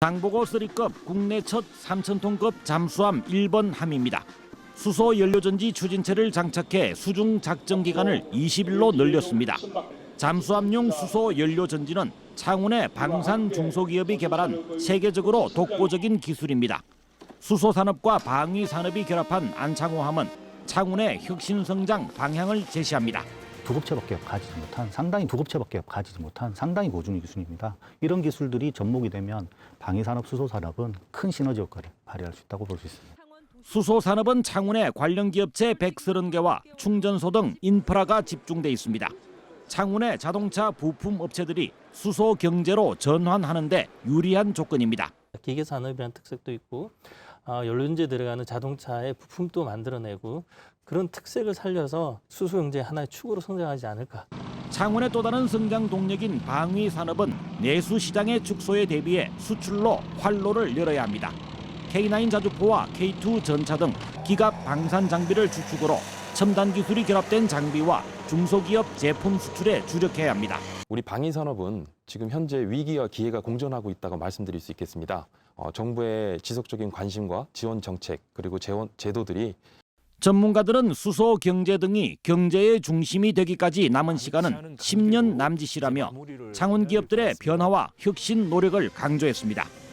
장보고 3급 국내 첫 3,000톤급 잠수함 1번 함입니다. 수소 연료전지 추진체를 장착해 수중 작전 기간을 20일로 늘렸습니다. 잠수함용 수소 연료전지는 창원의 방산 중소기업이 개발한 세계적으로 독보적인 기술입니다. 수소 산업과 방위 산업이 결합한 안창호함은 창원의 혁신 성장 방향을 제시합니다. 두 곱체밖에 가지지 못한 상당히 두 곱체밖에 가지지 못한 상당히 고준위 기술입니다. 이런 기술들이 접목이 되면 방위산업, 수소산업은 큰 시너지 효과를 발휘할 수 있다고 볼 수 있습니다. 수소 산업은 창원의 관련 기업체 130개와 충전소 등 인프라가 집중돼 있습니다. 창원의 자동차 부품 업체들이 수소 경제로 전환하는 데 유리한 조건입니다. 기계 산업이라는 특색도 있고 어, 연료전지에 들어가는 자동차의 부품도 만들어내고 그런 특색을 살려서 수소 경제 하나의 축으로 성장하지 않을까. 창원의 또 다른 성장 동력인 방위 산업은 내수 시장의 축소에 대비해 수출로 활로를 열어야 합니다. K9 자주포와 K2 전차 등 기갑 방산 장비를 주축으로 첨단 기술이 결합된 장비와 중소기업 제품 수출에 주력해야 합니다. 우리 방위 산업은 지금 현재 위기와 기회가 공존하고 있다고 말씀드릴 수 있겠습니다. 어, 정부의 지속적인 관심과 지원 정책 그리고 재원, 제도들이 전문가들은 수소 경제 등이 경제의 중심이 되기까지 남은 시간은 10년 남짓이라며 창원 기업들의 변화와 혁신 노력을 강조했습니다.